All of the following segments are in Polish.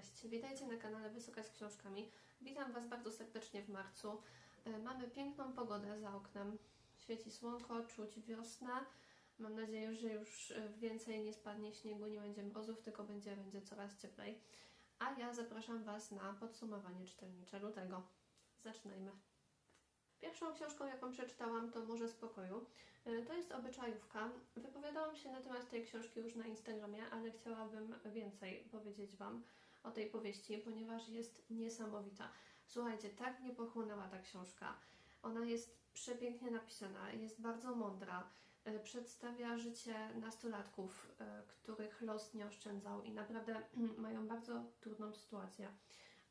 Cześć, witajcie na kanale Wysoka z Książkami. Witam Was bardzo serdecznie w marcu. E, Mamy piękną pogodę za oknem. Świeci słonko, czuć wiosnę. Mam nadzieję, że już e, więcej nie spadnie śniegu, nie będzie mrozów, tylko będzie, będzie coraz cieplej. A ja zapraszam Was na podsumowanie czytelnicze lutego. Zaczynajmy. Pierwszą książką, jaką przeczytałam, to Morze Spokoju. E, To jest obyczajówka. Wypowiadałam się na temat tej książki już na Instagramie, ale chciałabym więcej powiedzieć Wam o tej powieści, ponieważ jest niesamowita. Słuchajcie, tak mnie pochłonęła ta książka. Ona jest przepięknie napisana, jest bardzo mądra. E, Przedstawia życie nastolatków, e, których los nie oszczędzał i naprawdę mają bardzo trudną sytuację.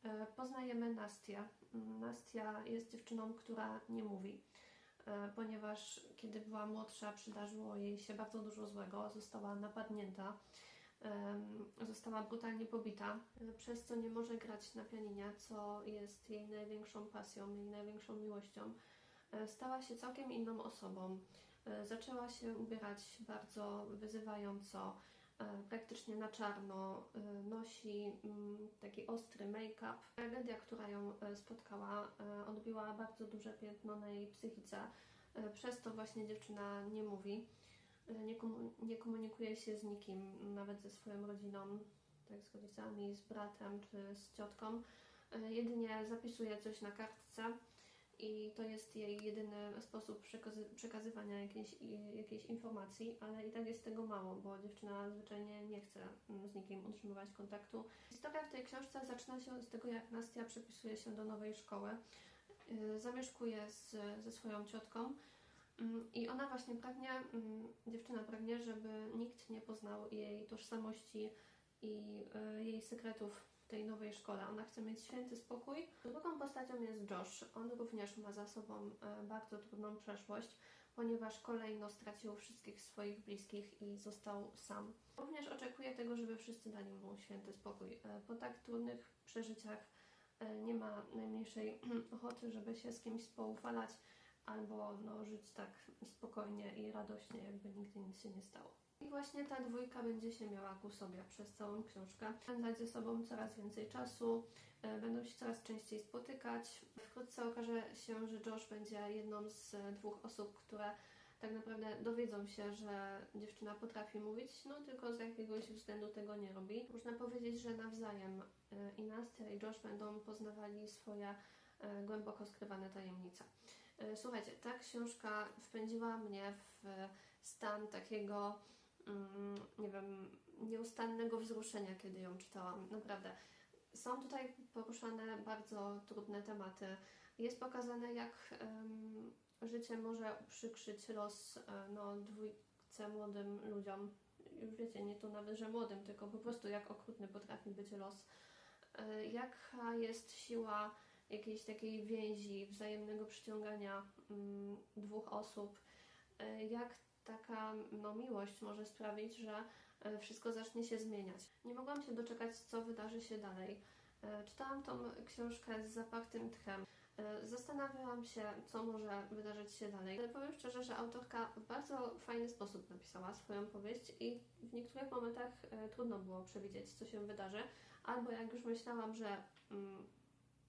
E, Poznajemy Nastię. Nastia jest dziewczyną, która nie mówi, ponieważ kiedy była młodsza, przydarzyło jej się bardzo dużo złego. Została napadnięta, została brutalnie pobita, e, przez co nie może grać na pianinie, co jest jej największą pasją, jej największą miłością. E, Stała się całkiem inną osobą. E, Zaczęła się ubierać bardzo wyzywająco, praktycznie na czarno, nosi mm, taki ostry make-up. Tragedia, która ją spotkała, odbiła bardzo duże piętno na jej psychice. Przez to właśnie dziewczyna nie mówi, nie, komu- nie komunikuje się z nikim, nawet ze swoją rodziną, tak z rodzicami, z bratem czy z ciotką. E, Jedynie zapisuje coś na kartce i to jest jej jedyny sposób przekazy- przekazywania jakiejś, jakiejś informacji, ale i tak jest tego mało, bo dziewczyna zwyczajnie nie chce mm, z nikim utrzymywać kontaktu. Historia w tej książce zaczyna się z tego, jak Nastia przepisuje się do nowej szkoły. Yy, Zamieszkuje z, ze swoją ciotką i ona właśnie pragnie, mm, dziewczyna pragnie, żeby nikt nie poznał jej tożsamości i y, jej sekretów w tej nowej szkole. Ona chce mieć święty spokój. Drugą postacią jest Josh. On również ma za sobą e, bardzo trudną przeszłość, ponieważ kolejno stracił wszystkich swoich bliskich i został sam. Również oczekuje tego, żeby wszyscy dali mu święty spokój. E, Po tak trudnych przeżyciach e, nie ma najmniejszej ochoty, żeby się z kimś poufalać albo no, żyć tak spokojnie i radośnie, jakby nigdy nic się nie stało. I właśnie ta dwójka będzie się miała ku sobie przez całą książkę. Spędzać ze sobą coraz więcej czasu, e, będą się coraz częściej spotykać. Wkrótce okaże się, że Josh będzie jedną z dwóch osób, które tak naprawdę dowiedzą się, że dziewczyna potrafi mówić, no tylko z jakiegoś względu tego nie robi. Można powiedzieć, że nawzajem e, i Nastia i Josh będą poznawali swoje e, głęboko skrywane tajemnice. E, Słuchajcie, ta książka wpędziła mnie w stan takiego mm, nie wiem, nieustannego wzruszenia, kiedy ją czytałam. Naprawdę. Są tutaj poruszane bardzo trudne tematy. Jest pokazane, jak życie może uprzykrzyć los e, no, dwójce młodym ludziom. Już wiecie, nie to nawet, że młodym, tylko po prostu jak okrutny potrafi być los. E, Jaka jest siła jakiejś takiej więzi, wzajemnego przyciągania mm, dwóch osób. E, Jak taka no, miłość może sprawić, że e, wszystko zacznie się zmieniać. Nie mogłam się doczekać, co wydarzy się dalej. E, Czytałam tą książkę z zapartym tchem. Zastanawiałam się, co może wydarzyć się dalej. Ale powiem szczerze, że autorka w bardzo fajny sposób napisała swoją powieść i w niektórych momentach trudno było przewidzieć, co się wydarzy. Albo jak już myślałam, że mm,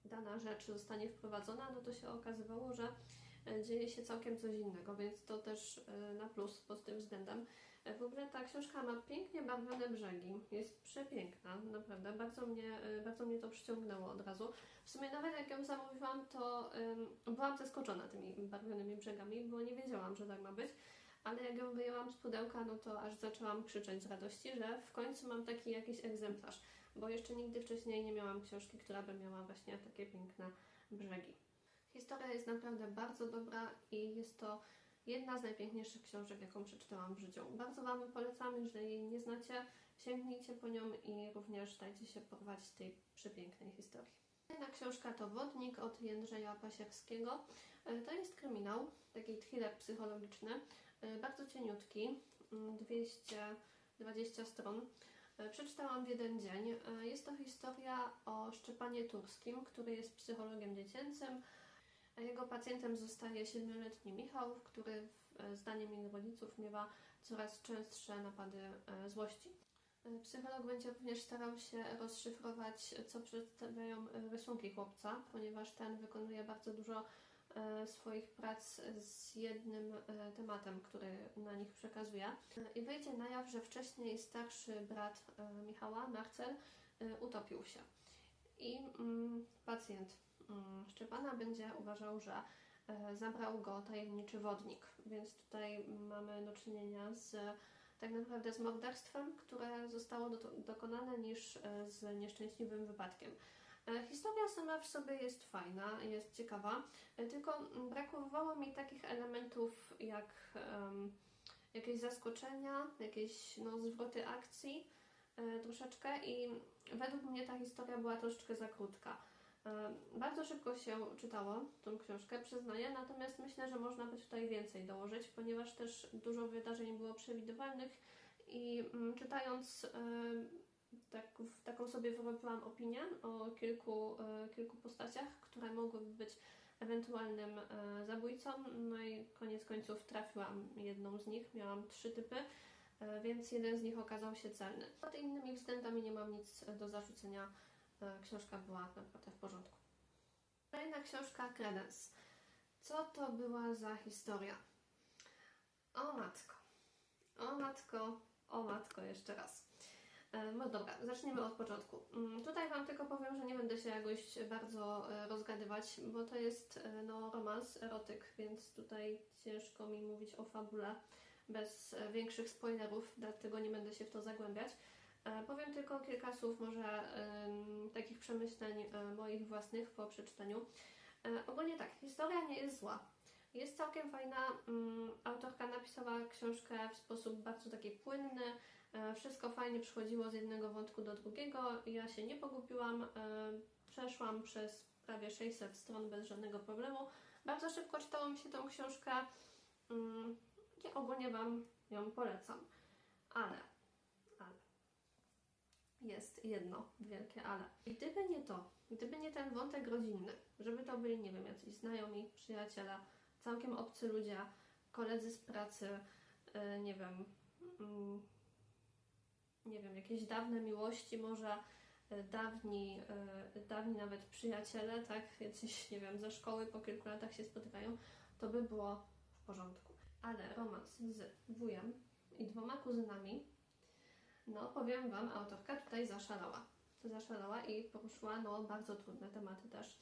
dana rzecz zostanie wprowadzona, no to się okazywało, że e, dzieje się całkiem coś innego, więc to też e, na plus pod tym względem. E, W ogóle ta książka ma pięknie barwione brzegi, jest przepiękna, naprawdę, bardzo mnie, bardzo mnie to przyciągnęło od razu. W sumie nawet jak ją zamówiłam, to em, byłam zaskoczona tymi barwionymi brzegami, bo nie wiedziałam, że tak ma być. Ale jak ją wyjęłam z pudełka, no to aż zaczęłam krzyczeć z radości, że w końcu mam taki jakiś egzemplarz, bo jeszcze nigdy wcześniej nie miałam książki, która by miała właśnie takie piękne brzegi. Historia jest naprawdę bardzo dobra i jest to jedna z najpiękniejszych książek, jaką przeczytałam w życiu. Bardzo Wam polecam, jeżeli jej nie znacie, sięgnijcie po nią i również dajcie się porwać tej przepięknej historii. Kolejna książka to Wodnik od Jędrzeja Pasierskiego. E, To jest kryminał, taki thriller psychologiczny, e, bardzo cieniutki, mm, 220 stron. E, Przeczytałam w jeden dzień. E, Jest to historia o Szczepanie Turskim, który jest psychologiem dziecięcym. A Jego pacjentem zostaje siedmioletni Michał, który e, zdaniem jego rodziców miewa coraz częstsze napady e, złości. E, Psycholog będzie również starał się rozszyfrować, co przedstawiają e, rysunki chłopca, ponieważ ten wykonuje bardzo dużo e, swoich prac z jednym e, tematem, który na nich przekazuje. E, I wyjdzie na jaw, że wcześniej starszy brat e, Michała, Marcel, e, utopił się. I mm, pacjent mm, Szczepana będzie uważał, że e, zabrał go tajemniczy wodnik. Więc tutaj mamy do czynienia z tak naprawdę z morderstwem, które zostało do, dokonane niż e, z nieszczęśliwym wypadkiem. E, Historia sama w sobie jest fajna, jest ciekawa, e, tylko brakowało mi takich elementów jak em, jakieś zaskoczenia, jakieś no, zwroty akcji e, troszeczkę i według mnie ta historia była troszeczkę za krótka. E, Bardzo szybko się czytało tą książkę, przyznaję, natomiast myślę, że można by tutaj więcej dołożyć, ponieważ też dużo wydarzeń było przewidywalnych i mm, czytając e, tak, taką sobie wyrobiłam opinię o kilku, e, kilku postaciach, które mogłyby być ewentualnym e, zabójcą, no i koniec końców trafiłam jedną z nich, miałam trzy typy, e, więc jeden z nich okazał się celny. Pod innymi względami nie mam nic do zarzucenia książka była naprawdę w porządku. Kolejna książka Credence. Co to była za historia? O matko. O matko, o matko, jeszcze raz. E, No dobra, zaczniemy od początku. Mm, Tutaj Wam tylko powiem, że nie będę się jakoś bardzo e, rozgadywać, bo to jest e, no, romans, erotyk, więc tutaj ciężko mi mówić o fabule bez większych spoilerów, dlatego nie będę się w to zagłębiać. Powiem tylko kilka słów może takich przemyśleń moich własnych po przeczytaniu. Ogólnie tak, historia nie jest zła. Jest całkiem fajna. mm, Autorka napisała książkę w sposób bardzo taki płynny. E, Wszystko fajnie przychodziło z jednego wątku do drugiego. Ja się nie pogubiłam. e, Przeszłam przez prawie 600 stron bez żadnego problemu. Bardzo szybko czytało mi się tą książkę. Mm, Ja ogólnie Wam ją polecam. Ale, ale jest jedno wielkie ale. Gdyby nie to, gdyby nie ten wątek rodzinny, żeby to byli, nie wiem, jacyś znajomi, przyjaciele, całkiem obcy ludzie, koledzy z pracy, yy, nie wiem, mm, nie wiem, jakieś dawne miłości, może yy, dawni, yy, dawni nawet przyjaciele, tak, jacyś, nie wiem, ze szkoły po kilku latach się spotykają, to by było w porządku. Ale romans z wujem i dwoma kuzynami, no powiem Wam, autorka tutaj zaszalała. Zaszalała i poruszyła no, bardzo trudne tematy też.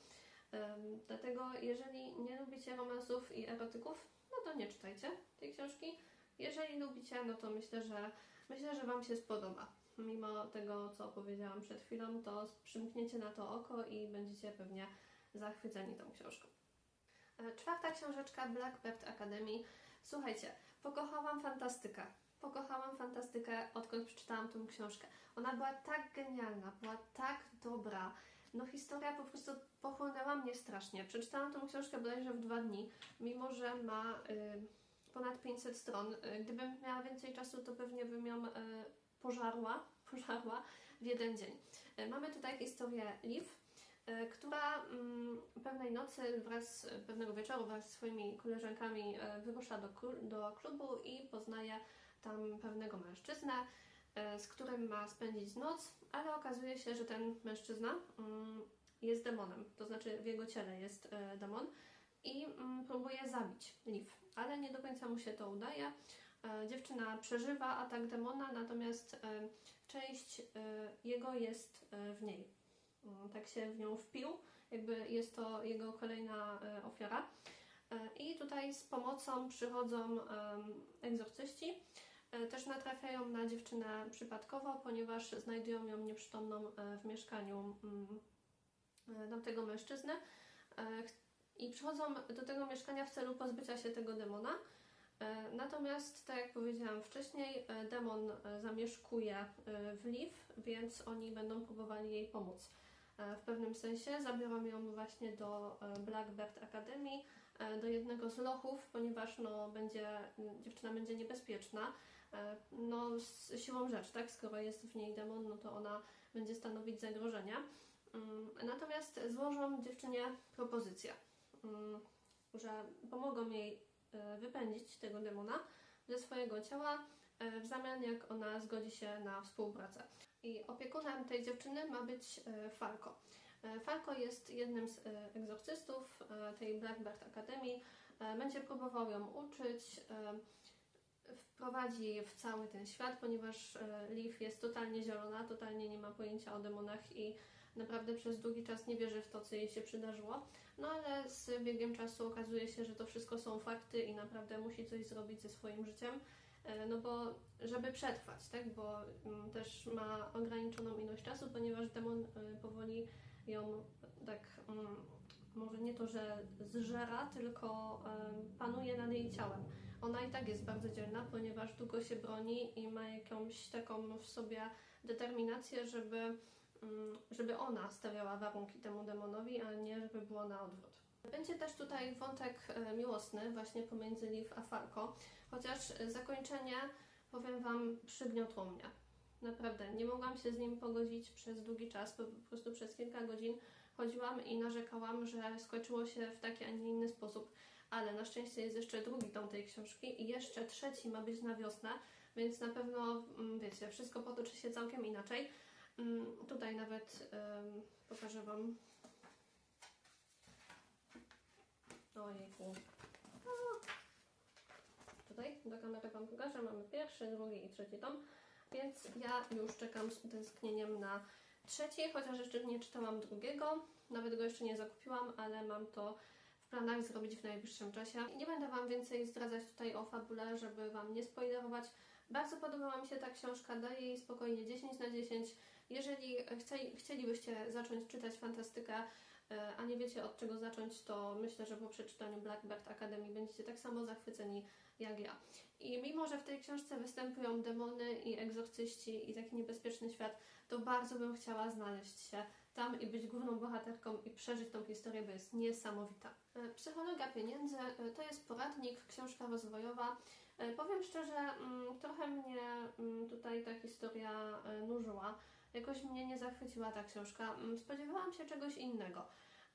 Ym, dlatego jeżeli nie lubicie romansów i erotyków, no to nie czytajcie tej książki. Jeżeli lubicie, no to myślę, że myślę, że Wam się spodoba. Mimo tego, co powiedziałam przed chwilą, to przymkniecie na to oko i będziecie pewnie zachwyceni tą książką. E, Czwarta książeczka Blackbird Academy. Słuchajcie, pokochałam fantastykę. Pokochałam fantastykę, odkąd przeczytałam tą książkę. Ona była tak genialna, była tak dobra. No historia po prostu pochłonęła mnie strasznie. Przeczytałam tą książkę bodajże w dwa dni, mimo że ma y, ponad 500 stron. Y, gdybym miała więcej czasu, to pewnie bym ją y, pożarła, pożarła w jeden dzień. Y, mamy tutaj historię Liv, która mm, pewnej nocy wraz, pewnego wieczoru wraz z swoimi koleżankami wyrusza do, do klubu i poznaje tam pewnego mężczyznę, z którym ma spędzić noc, ale okazuje się, że ten mężczyzna mm, jest demonem, to znaczy w jego ciele jest demon i mm, próbuje zabić Liv, ale nie do końca mu się to udaje. E, Dziewczyna przeżywa atak demona, natomiast e, część e, jego jest w niej. Mm, Tak się w nią wpił, jakby jest to jego kolejna ofiara. I tutaj z pomocą przychodzą egzorcyści. Też natrafiają na dziewczynę przypadkowo, ponieważ znajdują ją nieprzytomną w mieszkaniu mm, tamtego mężczyzny. I przychodzą do tego mieszkania w celu pozbycia się tego demona. E, Natomiast, tak jak powiedziałam wcześniej, e, demon e, zamieszkuje w Liv, więc oni będą próbowali jej pomóc. W pewnym sensie zabiorą ją właśnie do Blackbird Academy, do jednego z lochów, ponieważ no, będzie, dziewczyna będzie niebezpieczna. No, z siłą rzeczy, tak? Skoro jest w niej demon, no to ona będzie stanowić zagrożenie. Mm, Natomiast złożą dziewczynie propozycję, że pomogą jej e, wypędzić tego demona ze swojego ciała, e, w zamian jak ona zgodzi się na współpracę. I opiekunem tej dziewczyny ma być e, Falco. Falco jest jednym z egzorcystów tej Blackbird Academy. Będzie próbował ją uczyć, wprowadzi w cały ten świat, ponieważ Liv jest totalnie zielona, totalnie nie ma pojęcia o demonach i naprawdę przez długi czas nie wierzy w to, co jej się przydarzyło. No ale z biegiem czasu okazuje się, że to wszystko są fakty i naprawdę musi coś zrobić ze swoim życiem. E, No bo żeby przetrwać, tak? Bo mm, też ma ograniczoną ilość czasu, ponieważ demon e, powoli ją tak mm, może nie to, że zżera, tylko e, panuje nad jej ciałem. Ona i tak jest bardzo dzielna, ponieważ długo się broni i ma jakąś taką w sobie determinację, żeby, żeby ona stawiała warunki temu demonowi, a nie żeby było na odwrót. Będzie też tutaj wątek e, miłosny właśnie pomiędzy Liv a Falco, chociaż zakończenie, powiem Wam, przygniotło mnie. Naprawdę, nie mogłam się z nim pogodzić przez długi czas, po prostu przez kilka godzin chodziłam i narzekałam, że skończyło się w taki, a nie inny sposób. Ale na szczęście jest jeszcze drugi tom tej książki i jeszcze trzeci ma być na wiosnę, więc na pewno, mm, wiecie, wszystko potoczy się całkiem inaczej. Mm, Tutaj nawet pokażę Wam. Ojejku. Tutaj do kamery Wam pokażę. Mamy pierwszy, drugi i trzeci tom. Więc ja już czekam z utęsknieniem na trzeci, chociaż jeszcze nie czytałam drugiego. Nawet go jeszcze nie zakupiłam, ale mam to w planach zrobić w najbliższym czasie. Nie będę Wam więcej zdradzać tutaj o fabule, żeby Wam nie spoilerować. Bardzo podobała mi się ta książka, daję jej spokojnie 10 na 10. Jeżeli chcielibyście zacząć czytać fantastykę, e, a nie wiecie od czego zacząć, to myślę, że po przeczytaniu Blackbird Academy będziecie tak samo zachwyceni jak ja. I mimo, że w tej książce występują demony i egzorcyści i taki niebezpieczny świat, to bardzo bym chciała znaleźć się tam i być główną bohaterką i przeżyć tą historię, bo jest niesamowita. E, Psychologia pieniędzy e, to jest poradnik, książka rozwojowa. Powiem szczerze, mm, trochę mnie mm, tutaj ta historia nużyła. Jakoś mnie nie zachwyciła ta książka. Mm, Spodziewałam się czegoś innego.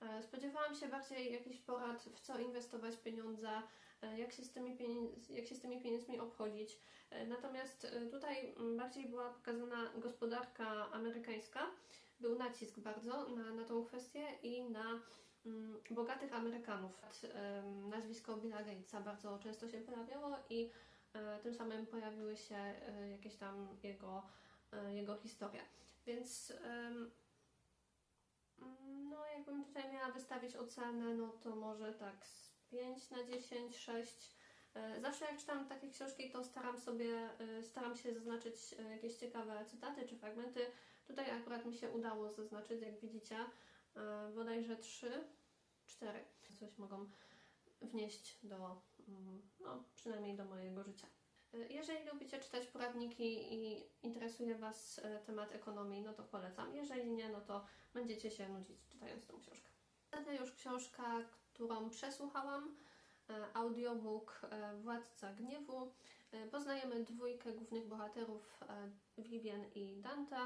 E, Spodziewałam się bardziej jakichś porad, w co inwestować pieniądze, e, jak się z tymi, pieniędz, jak się z tymi pieniędzmi obchodzić. E, Natomiast tutaj mm, bardziej była pokazana gospodarka amerykańska. Był nacisk bardzo na, na tą kwestię i na mm, bogatych Amerykanów. Nazwisko Billa Gatesa bardzo często się pojawiało i tym samym pojawiły się jakieś tam jego, jego historie. Więc mm, no jakbym tutaj miała wystawić ocenę, no to może tak z 5 na 10, 6. E, Zawsze jak czytam takie książki, to staram sobie, e, staram się zaznaczyć e, jakieś ciekawe cytaty czy fragmenty. Tutaj akurat mi się udało zaznaczyć, jak widzicie, e, bodajże 3, 4. Coś mogą wnieść do, mm, no przynajmniej do mojego życia. Jeżeli lubicie czytać poradniki i interesuje Was e, temat ekonomii, no to polecam. Jeżeli nie, no to będziecie się nudzić czytając tą książkę. Ostatnia już książka, którą przesłuchałam, e, audiobook e, Władca Gniewu. Poznajemy dwójkę głównych bohaterów, Vivian i Dante.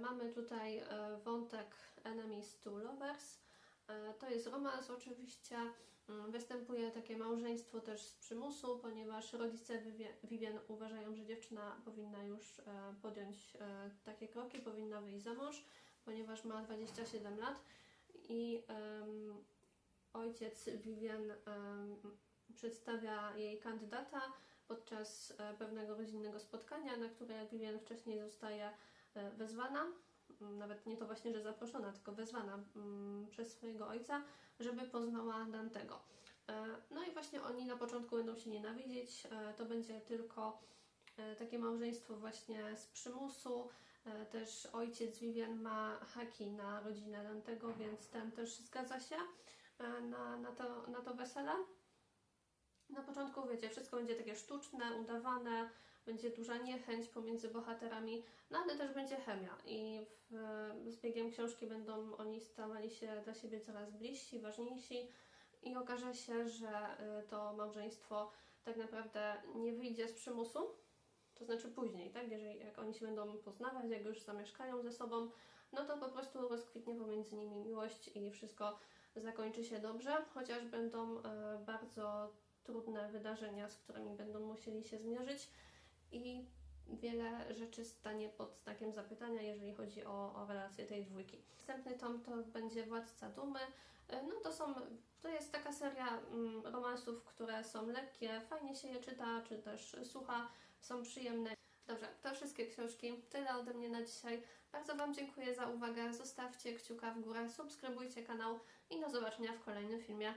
Mamy tutaj wątek Enemies to Lovers. E, To jest romans oczywiście. Mm, Występuje takie małżeństwo też z przymusu, ponieważ rodzice Vivian uważają, że dziewczyna powinna już e, podjąć e, takie kroki, powinna wyjść za mąż, ponieważ ma 27 lat i em, ojciec Vivian em, przedstawia jej kandydata podczas pewnego rodzinnego spotkania, na które Vivian wcześniej zostaje wezwana, nawet nie to właśnie, że zaproszona, tylko wezwana mm, przez swojego ojca, żeby poznała Dantego. E, No i właśnie oni na początku będą się nienawidzieć, e, to będzie tylko e, takie małżeństwo właśnie z przymusu, Też ojciec Vivian ma haki na rodzinę Dantego, więc ten też zgadza się na, na, to, na to wesele. Na początku, wiecie, wszystko będzie takie sztuczne, udawane, będzie duża niechęć pomiędzy bohaterami, no ale też będzie chemia i w, z biegiem książki będą oni stawali się dla siebie coraz bliżsi, ważniejsi i okaże się, że y, to małżeństwo tak naprawdę nie wyjdzie z przymusu, to znaczy później, tak? Jeżeli jak oni się będą poznawać, jak już zamieszkają ze sobą, no to po prostu rozkwitnie pomiędzy nimi miłość i wszystko zakończy się dobrze, chociaż będą e, bardzo trudne wydarzenia, z którymi będą musieli się zmierzyć. I wiele rzeczy stanie pod znakiem zapytania, jeżeli chodzi o, o relacje tej dwójki. Następny tom to będzie Władca Dumy. E, No to są, to jest taka seria mm, romansów, które są lekkie, fajnie się je czyta, czy też słucha, są przyjemne. Dobrze, to wszystkie książki. Tyle ode mnie na dzisiaj. Bardzo Wam dziękuję za uwagę. Zostawcie kciuka w górę, subskrybujcie kanał i do zobaczenia w kolejnym filmie.